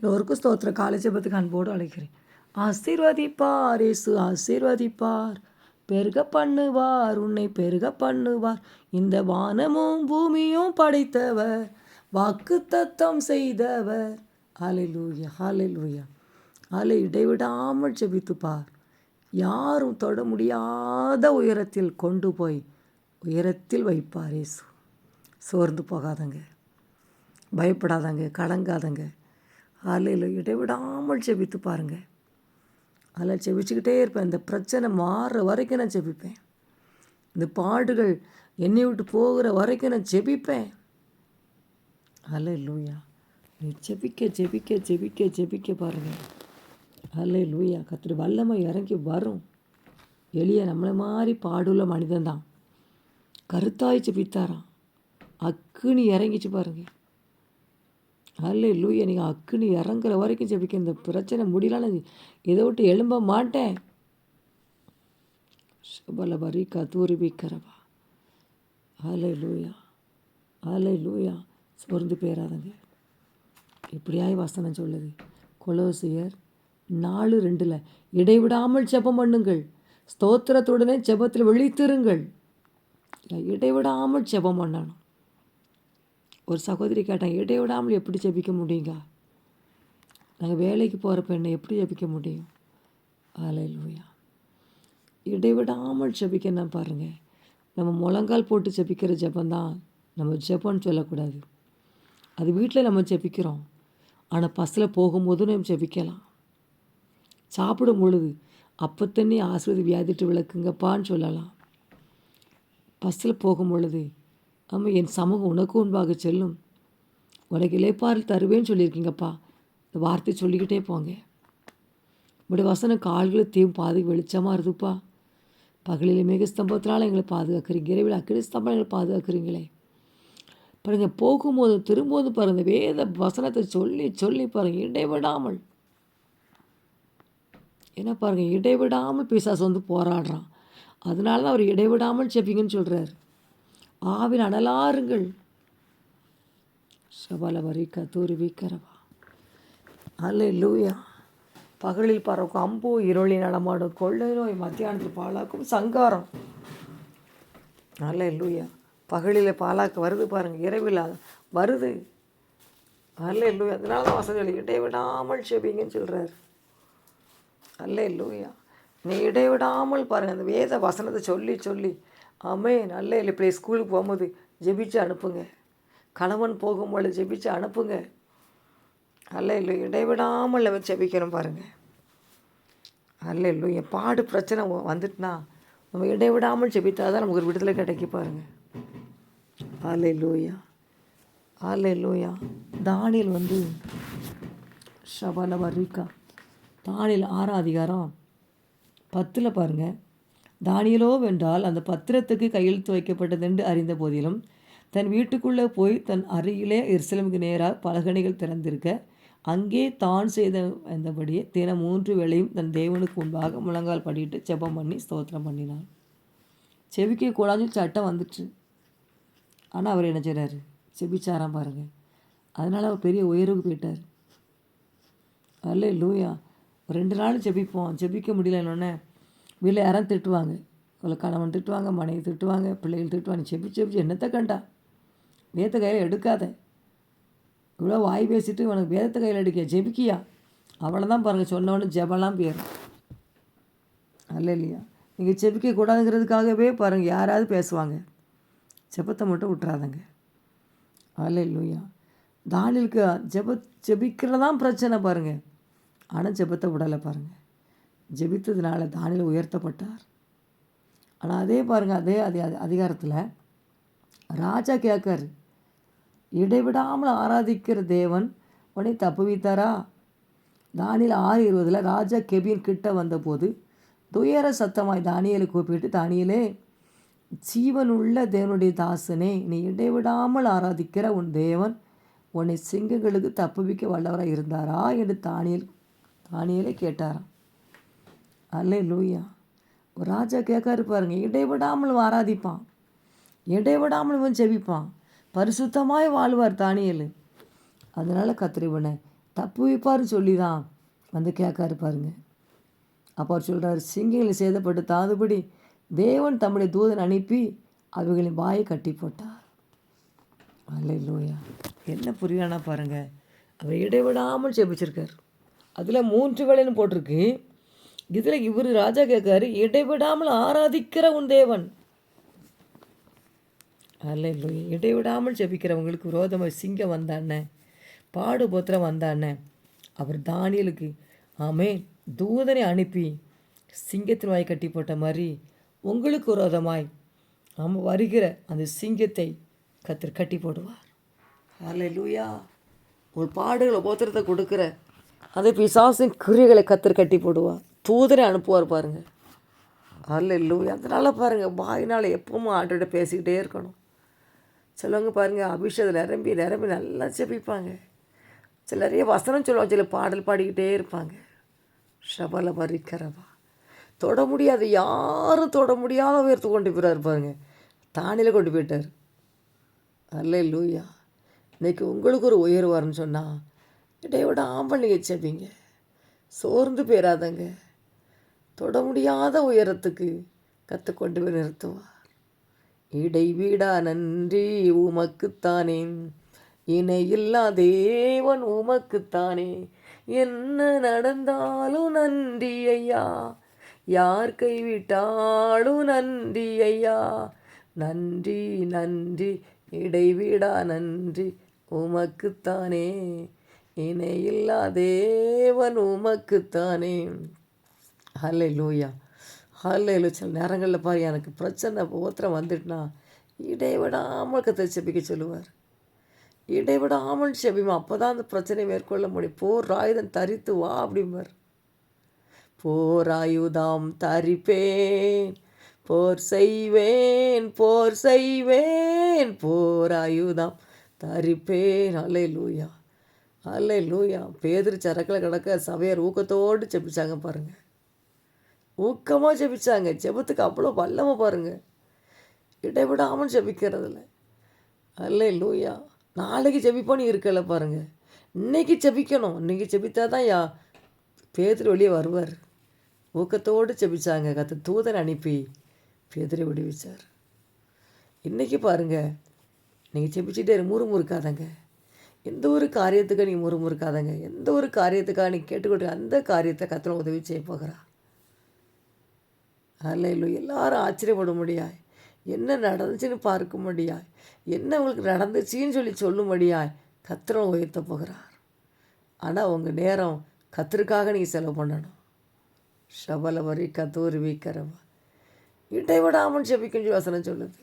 எல்லோருக்கும் ஸ்தோத்திர காலை ஜெபத்துக்கு அன்போடு அழைக்கிறேன். ஆசீர்வதிப்பார் இயேசு ஆசீர்வதிப்பார். பெருக பண்ணுவார் உன்னை பெருக பண்ணுவார். இந்த வானமும் பூமியும் படைத்தவர் வாக்கு தத்தம் செய்தவர். ஹalleluya லூயா ஆலை இடைவிடாமல் ஜெபித்துப்பார். யாரும் தொட முடியாத உயரத்தில் கொண்டு போய் உயரத்தில் வைப்பார் இயேசு. சோர்ந்து போகாதங்க. பயப்படாதங்க கலங்காதங்க. காலையில் இடைவிடாமல் ஜெபித்து பாருங்கள் அதில் செபிச்சுக்கிட்டே இருப்பேன். இந்த பிரச்சனை மாறுற வரைக்கும் நான் செபிப்பேன் இந்த பாடுகள் என்னை விட்டு போகிற வரைக்கும் நான் ஜெபிப்பேன். அல்ல லூயா நீ ஜெபிக்க ஜெபிக்க செபிக்க ஜெபிக்க பாருங்க. அல்ல லூயா கத்திரி வல்லமை இறங்கி வரும். எளிய நம்மளை மாதிரி பாடுள்ள மனிதன்தான். கருத்தாய் செபித்தாராம் அக்குன்னு இறங்கிச்சு பாருங்க. அல்ல லூயா நீங்கள் அக்குனி இறங்குற வரைக்கும் ஜெபிக்க இந்த பிரச்சனை முடியலான்னு இதை விட்டு எழும்ப மாட்டேன். சுபல பரி கதூரி பிக்கிறவா ஆலை லூயா ஆலை லூயா சோர்ந்து பேராதங்க இப்படியாய் வசனம் சொல்லுது. கொலோசியர் நாலு ரெண்டில் இடைவிடாமல் ஜெபம் பண்ணுங்கள். ஸ்தோத்திரத்துடனே ஜெபத்தில் விழித்திருங்கள். இடைவிடாமல் ஜெபம் பண்ணணும். ஒரு சகோதரி கேட்டான் இடைவிடாமல் எப்படி ஜெபிக்க முடியுங்க? நாங்கள் வேலைக்கு போகிறப்ப என்னை எப்படி ஜெபிக்க முடியும்? ஆலையிலூயா இடைவிடாமல் ஜபிக்கன்னா பாருங்கள் நம்ம முழங்கால் போட்டு ஜெபிக்கிற ஜபந்தான் நம்ம ஜெபம்னு சொல்லக்கூடாது. அது வீட்டில் நம்ம ஜெபிக்கிறோம். ஆனால் பஸ்ஸில் போகும்போது நம்ம ஜெபிக்கலாம். சாப்பிடும் பொழுது அப்போ தண்ணி ஆசிரியர் வியாதிட்டு விளக்குங்கப்பான்னு சொல்லலாம். பஸ்ஸில் போகும் பொழுது ஆமாம் என் சமூகம் உனக்கு உண்பாக செல்லும். உனக்கு இலைப்பாறு தருவேன்னு சொல்லியிருக்கீங்கப்பா. இந்த வார்த்தை சொல்லிக்கிட்டே போங்க. இப்படி வசனம் கால்களை தீவும் பாதி வெளிச்சமாக இருக்குதுப்பா பகலில் மிக ஸ்தம்பத்தினால் எங்களை பாதுகாக்கிறீங்க. இரவில் அக்கடி ஸ்தம்பம் எங்களை பாதுகாக்கிறீங்களே. பாருங்க போகும்போது திரும்பும்போது பாருங்க வேத வசனத்தை சொல்லி சொல்லி பாருங்க இடைவிடாமல். என்ன பாருங்க இடைவிடாமல் பிசாசு வந்து போராடுறான். அதனால தான் அவர் இடைவிடாமல் செப்பிங்கன்னு சொல்கிறார் ஆவின் அனலாருங்கள் சபல வரி கத்தூரி அல்ல லூயா பகலில் பறக்கும் அம்பு இருளில் நடமாடும் கொள்ளை நோய் மத்தியானத்தில் பாலாக்கும் சங்காரம். அல்ல லூயா பகலில் பாலாக்க வருது பாருங்கள் இரவில் வருது. அல்ல லூயா அதனால தான் வசதிகள் இடைவிடாமல் செபிங்கன்னு சொல்கிறார் அல்ல லூயா நீ இடைவிடாமல் பாருங்கள் அந்த வேத வசனத்தை சொல்லி சொல்லி ஆமே நல்ல இல்லை இப்படி ஸ்கூலுக்கு போகும்போது ஜெபிச்சு அனுப்புங்க. கணவன் போகும்போது ஜெபிச்சு அனுப்புங்க. அல்ல இல்லை இடைவிடாமல் நம்ம ஜெபிக்கணும் பாருங்கள் அல்ல இல்லை என் பாடு பிரச்சனை வந்துட்டுனா நம்ம இடைவிடாமல் ஜெபித்தா தான் நமக்கு ஒரு விடுதலை கிடைக்க பாருங்கள் ஆலை லூயா ஆலை லூயா தானியல் வந்து ஷபல வரிக்கா தானியல் ஆறாம் அதிகாரம் பத்தில் பாருங்கள் தானியலோ வென்றால் அந்த பத்திரத்துக்கு கையெழுத்து வைக்கப்பட்டதென்று அறிந்த போதிலும் தன் வீட்டுக்குள்ளே போய் தன் அருகிலே எருசலேமுக்கு நேராக பலகணிகள் திறந்திருக்க அங்கே தான் செய்த வந்தபடியே தினம் மூன்று வேளையும் தன் தேவனுக்கு முன்பாக முழங்கால் படிட்டு ஜெபம் பண்ணி ஸ்தோத்திரம் பண்ணினான். செவிக்க கூடாது சட்டம் வந்துச்சு. ஆனால் அவர் என்ன செய்கிறாரு செபிச்சாராம் பாருங்கள் அதனால் அவர் பெரிய உயர்வுக்கு போயிட்டார். அல்ல லூயா ரெண்டு நாள் ஜெபிப்போம் ஜெபிக்க முடியலன்னொன்னே வீட்டில் யாரும் திட்டுவாங்க. உங்களை கணவன் திட்டுவாங்க மனைவி திட்டுவாங்க பிள்ளைகள் திட்டுவாங்க. செப்பி செப்பிச்சு என்னத்தை கண்டா? வேதத்தை கையில் எடுக்காத. இவ்வளோ வாய் பேசிட்டு உனக்கு வேதத்தை கையில் எடுக்க ஜெபிக்கியா? அவளை தான் பாருங்கள் சொன்னவொன்னு ஜெபலாம் போயிடும் அல்ல இல்லையா நீங்கள் ஜெபிக்க கூடாதுங்கிறதுக்காகவே பாருங்கள் யாராவது பேசுவாங்க. ஜெபத்தை மட்டும் விட்டுறாதங்க. அல்ல இல்லையா தானிலுக்கு ஜெப ஜெபிக்கிறதான் பிரச்சனை பாருங்கள் ஆனால் ஜெபத்தை விடலை பாருங்கள் ஜெபித்ததுனால தானியில் உயர்த்தப்பட்டார். ஆனால் அதே பாருங்கள் அதே அதே அதிகாரத்தில் ராஜா கேட்காரு இடைவிடாமல் ஆராதிக்கிற தேவன் உடனே தப்புவித்தாரா? தானியில் ஆறு இருபதில் ராஜா கெபின் கிட்ட வந்தபோது துயர சத்தமாய் தானியலை கூப்பிட்டு தானியலே ஜீவனுள்ள தேவனுடைய தாசனே நீ இடைவிடாமல் ஆராதிக்கிற உன் தேவன் உன்னை சிங்கங்களுக்கு தப்புவிக்க வல்லவராக இருந்தாரா? என்று தானியல் தானியலை கேட்டாராம். அல்லே லூயா ஒரு ராஜா கேட்காரு பாருங்க இடைவிடாமல் ஆராதிப்பான். இடைவிடாமல் இவன் ஜெபிப்பான். பரிசுத்தமாய் வாழ்வார் தானியல். அதனால் கத்திரிவனை தப்பு வைப்பாருன்னு சொல்லி தான் வந்து கேட்காரு பாருங்க. அப்போ அவர் சொல்கிறார் சிங்கங்களை சேதப்பட்டு தாதுபடி தேவன் தம்முடைய தூதன் அனுப்பி அவைகளின் வாயை கட்டி போட்டார். லூயா என்ன புரியானா பாருங்க அவர் இடைவிடாமல் செபிச்சிருக்கார் அதில் மூன்று வேலைன்னு போட்டிருக்கு. இதில் இவர் ராஜா கேட்காரு இடைவிடாமல் ஆராதிக்கிற உன் தேவன். அல்ல இடைவிடாமல் ஜெபிக்கிறவங்களுக்கு விரோதமாக சிங்கம் வந்தானே பாடு போத்திர வந்தானே அவர் தானியலுக்கு ஆமே தூதனை அனுப்பி சிங்கத்தின் வாய் கட்டி போட்ட மாதிரி உங்களுக்கு விரோதமாய் நாம் வருகிற அந்த சிங்கத்தை கத்தர் கட்டி போடுவார். அல்ல லூயா ஒரு பாடுகளை போத்திரத்தை கொடுக்குற அந்த பிசாசின் கிரியைகளை கத்தர் கட்டி போடுவார். தூதரை அனுப்புவார் பாருங்கள் அல்ல லூயா அதனால் பாருங்கள் வாயினால் எப்பவும் ஆண்டோட பேசிக்கிட்டே இருக்கணும். சிலவங்க பாருங்கள் அபிஷேகம் நிரம்பி நிரம்பி நல்லா ஜெபிப்பாங்க. சில நிறைய வசனம் சொல்லுவாங்க சில பாடல் பாடிக்கிட்டே இருப்பாங்க. ஷபல பரிக்கிறவா தொட முடியாத யாரும் தொட முடியாத உயர்த்து கொண்டு போயிறாரு பாருங்க. தானியில் கொண்டு போயிட்டார். அல்ல லூயா இன்றைக்கி உங்களுக்கு ஒரு உயர் வரும்னு சொன்னால் இடையோட ஆம்பள் நீங்கள் செப்பீங்க சோர்ந்து போயிடாதங்க தொட முடியாத உயரத்துக்கு கற்றுக்கொண்டு போய் நிறுத்துவார் இடைவிடா நன்றி உமக்குத்தானே. இணையில்லா தேவன் உமக்குத்தானே. என்ன நடந்தாலும் நன்றி ஐயா. யார் கைவிட்டாலும் நன்றி ஐயா. நன்றி நன்றி. இடைவிடா நன்றி உமக்குத்தானே. இணையில்லா தேவன் உமக்குத்தானே. ஹல்லே லூயா ஹல்லே சில நேரங்களில் பாரு எனக்கு பிரச்சனை ஓத்திரம் வந்துட்டுனா இடைவிடாமல் கத்தை செபிக்க சொல்லுவார். இடைவிடாமல் செபிமா. அப்போ தான் அந்த பிரச்சனையை மேற்கொள்ள முடியும். போர் ஆயுதம் தரித்து வா அப்படிம்பார். போர் ஆயுதம் தரிப்பேன். போர் செய்வேன் போர் செய்வேன். போர் ஆயுதம் தரிப்பேன். அலை லூயா அலை லூயா பேதிரி சரக்கில் கிடக்க சபையார் ஊக்கத்தோடு செப்பிச்சாங்க பாருங்கள் ஊக்கமாக ஜெபிச்சாங்க. ஜெபத்துக்கு அவ்வளோ வல்லமை பாருங்க. இடைவிடாமல் ஜெபிக்கிறதில்ல. அல்ல லூயா நாளைக்கு ஜெபிப்பான்னு இருக்கல பாருங்க. இன்னைக்கு ஜெபிக்கணும். இன்னைக்கு ஜெபித்தா தான் யா பேதர் வெளியே வருவார். ஊக்கத்தோடு ஜெபிச்சாங்க. கத்த தூதன் அனுப்பி பேதரை விடுவிச்சார். இன்றைக்கி பாருங்கள் நீங்கள் ஜெபிச்சுட்டே முறுமுறுக்காதங்க. எந்த ஒரு காரியத்துக்காக நீ முறுமுறுக்காதங்க. எந்த ஒரு காரியத்துக்காக நீ கேட்டுக்கொண்டு அந்த காரியத்தை கத்தனை உதவி செய்ய போகிறா அல்ல எல்லாரும் ஆச்சரியப்பட முடியாய் என்ன நடந்துச்சுன்னு பார்க்க முடியாய் என்ன உங்களுக்கு நடந்துச்சின்னு சொல்லி சொல்லும்படியாய் கத்திரம் உயர்த்த போகிறார் ஆனால் உங்கள் நேரம் கத்திற்காக நீங்கள் செலவு பண்ணணும். ஷபல வரி கத்தூரி வீக்கரவா. இடைவிடாமல் ஜெபிக்கும் வசனம் சொல்லுது.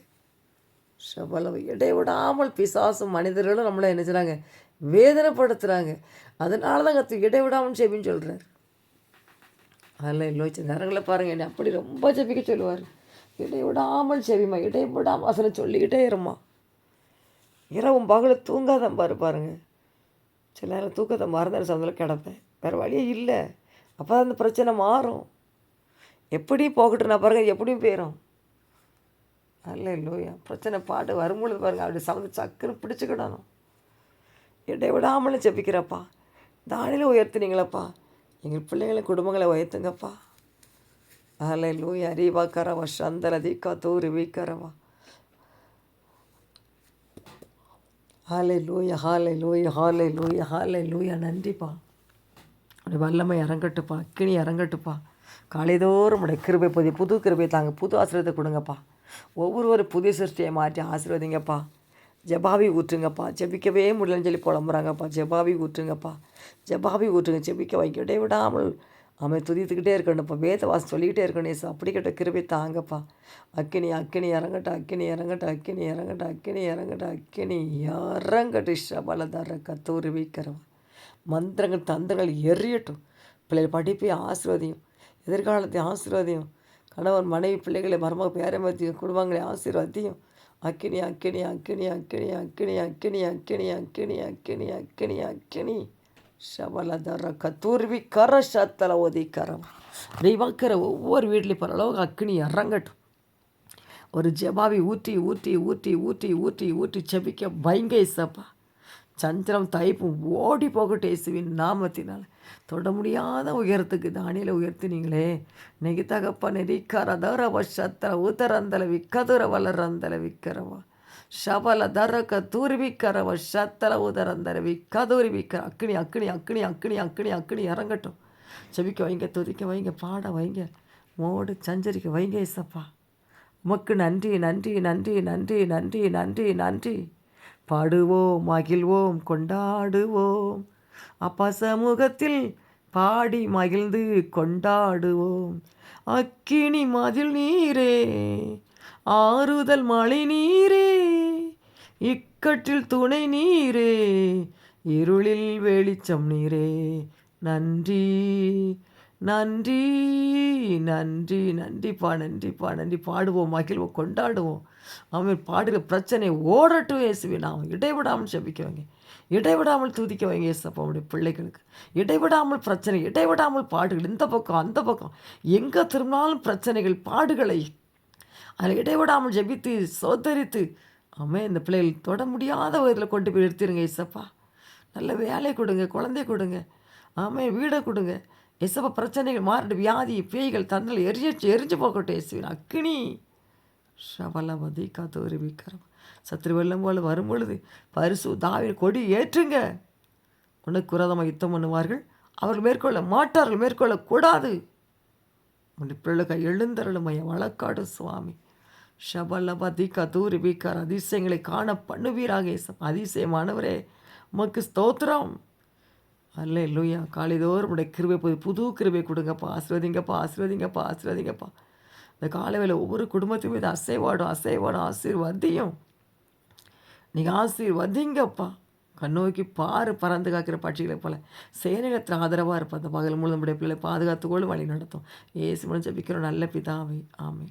ஷபல இடைவிடாமல் பிசாசும் மனிதர்களும் நம்மளை என்ன செய்கிறாங்க வேதனைப்படுத்துகிறாங்க அதனால தான் கற்று இடைவிடாமல் ஜெபின்னு சொல்கிறார் அதில் லோச்ச நேரங்களை பாருங்கள் என்னை அப்படி ரொம்ப ஜெபிக்க சொல்லுவார். இடைவிடாமல் செவிமா இடைவிடாமல் அசலை சொல்லிக்கிட்டே இருமா இரவும் பகலும் தூங்காதான் பாரு பாருங்க. சில நேரம் தூக்கத்தை மறந்தாலும் சந்தில் கிடப்பேன். வேறு வழியே இல்லை. அப்போ தான் அந்த பிரச்சனை மாறும். எப்படி போகட்டும் நான் பாருங்கள் எப்படியும் போயிடும் அல்ல இல்லையா பிரச்சனை பாட்டு வரும்பொழுது பாருங்கள் அப்படி சமந்து சக்குன்னு பிடிச்சிக்கிடணும். இடை விடாமலும் செப்பிக்கிறப்பா தானியில் உயர்த்தினீங்களப்பா. எங்கள் பிள்ளைகளை குடும்பங்களை உயர்த்துங்கப்பா. அதில் லூய் அறிவா கரவா சந்தல தீக்கா தூரி வீக்கரவா ஹாலை லூய ஹாலை லூய ஹாலை லூய ஹாலை லூயா நன்றிப்பா. அப்படி வல்லமை இறங்கட்டுப்பா அக்கினி இறங்கட்டுப்பா காலைதோறும் உடைய கிருபை புதிய புது கிருபை தாங்க புது ஆசிரியத்தை கொடுங்கப்பா. ஒவ்வொருவரும் புதிய சிருஷ்டியை மாற்றி ஆசீர்வதிங்கப்பா. ஜபாவி ஊற்றுங்கப்பா. ஜெபிக்கவே முடியலன்னு சொல்லி புலம்புறாங்கப்பா. ஜபாவி ஊற்றுங்கப்பா. ஜபாவி ஊற்றுங்க. ஜெபிக்க வைக்கிட்டே விடாமல் அவன் துதித்துக்கிட்டே இருக்கணும்ப்பா. வேத வாசம் சொல்லிக்கிட்டே இருக்கணும் ஏசு அப்படி கிட்ட கிருபை தாங்கப்பா. அக்கினி அக்கினி இறங்கட்ட அக்கினி இறங்கட்ட அக்கினி இறங்கட்ட அக்கினி இறங்கட்ட அக்கினி இறங்கட்டு ஷபலதார கத்தூரி வைக்கிறவன் மந்திரங்கள் தந்திரங்கள் எரியட்டும். பிள்ளைகள் படிப்பை ஆசீர்வதியும். எதிர்காலத்தை ஆசீர்வதியும். கணவன் மனைவி பிள்ளைகளை மருமக பேரமத்தியும் குடும்பங்களை ஆசீர்வதியும். அக்கினி அக்கினி அக்கினி அக்கினி அக்கினி அக்கினி அக்கினி அக்கினி அக்கினி அக்கினி அக்கினி சவலதர கத்தூர்வி கர சத்தல ஒதிக்கரம் நீ பார்க்குற ஒவ்வொரு வீட்லேயும் பரளவு அக்கினி இறங்கட்டும் ஒரு ஜமாவி ஊற்றி ஊற்றி ஊற்றி ஊற்றி ஊற்றி ஊற்றி செபிக்க பயங்க இசப்பா சஞ்சலம் தைப்பும் ஓடி போகட்டும் இயேசுவின் நாமத்தினால் தொட முடியாத உயரத்துக்கு தானியில உயர்த்தினீங்களே நெகி தகப்ப நெறிக்கார தரவ சத்தர உதரந்தல விக்கதுர வளரந்தல விக்கரவா ಶಬಲ ದರಕ ತೂರಿಬಿಕ್ಕರವ ಶತ್ತಲ ಉದರಂದರ விக்கதுரிவிக்கிற அக்கினி அக்கினி அக்கினி அக்கினி அக்கினி அக்கினி இறங்கட்டும் செபிக்க வைங்க துதிக்க வைங்க பாட வைங்க மோடு சஞ்சரிக்க வைங்க இசப்பா உமக்கு நன்றி நன்றி நன்றி நன்றி நன்றி நன்றி நன்றி பாடுவோம் மகிழ்வோம் கொண்டாடுவோம். அப்பா சமூகத்தில் பாடி மகிழ்ந்து கொண்டாடுவோம். அக்கினி மதில் நீரே ஆறுதல் மழை நீரே இக்கட்டில் துணை நீரே இருளில் வெளிச்சம் நீரே. நன்றி நன்றி நன்றி நன்றிப்பா நன்றிப்பா நன்றி. பாடுவோம் மகிழ்வோம் கொண்டாடுவோம். அவன் பாடுகிற பிரச்சனை ஓடட்டும் இயேசுவி. நாம் இடைவிடாமல் செபிக்க இடைவிடாமல் துதிக்க வைங்க இயேசப்பாவுடைய பிள்ளைகளுக்கு. இடைவிடாமல் பிரச்சனை இடைவிடாமல் பாடுகள் இந்த பக்கம் அந்த பக்கம். எங்கே திரும்பினாலும் பிரச்சனைகள் பாடுகளை அதில் இடைவிடாமல் ஜெபித்து சோதரித்து அவன் இந்த பிள்ளைகள் தொட முடியாத வயதில் கொண்டு போய் நிறுத்திடுங்க இசப்பா நல்ல வேலை கொடுங்க குழந்தை கொடுங்க. ஆமாம் வீடை கொடுங்க. இசப்பா பிரச்சனைகள் மாறிட்டு வியாதி பேய்கள் தந்தல் எரிஞ்சு எரிஞ்சு போகட்டும் இயேசுவின் அக்கினி ஷபலமதி கதோரி விக்கரம் சத்ரு வெள்ளம் போல வரும் பொழுது பரிசு தாவி கொடி ஏற்றுங்க. உனக்கு குரதமாக யுத்தம் பண்ணுவார்கள். அவர்கள் மேற்கொள்ள மாட்டார்கள் மேற்கொள்ளக்கூடாது உன்னுடைய பிள்ளைக எழுந்தருளுமைய வழக்காடு சுவாமி. ஷபலபதி கதூரி பீக்கார் அதிசயங்களை காண பண்ணுவீராக அதிசயமானவரே உமக்கு ஸ்தோத்திரம். அல்ல இல்லையா காலைதோறும் உடைய கிருபை புது கிருபை கொடுங்கப்பா. ஆசிர்வதிங்கப்பா ஆசிர்வதிங்கப்பா ஆசிர்வதிங்கப்பா. இந்த காலை ஒவ்வொரு குடும்பத்தையும் மீது அசைவாடும் அசைவாடும் ஆசீர்வாதியும். நீங்கள் ஆசீர்வதிங்கப்பா. கண்ணோக்கி பாரு பறந்து காக்கிற பட்சிகளை போல. சேனைகத்தில் ஆதரவாக இருப்பா. அந்த பகல் மூலம் நம்முடைய பிள்ளை பாதுகாத்துக்கொள்ளும் வழி நடத்தும். ஏசு முடிஞ்ச விற்கிறோம் நல்ல பிதாவே. ஆமை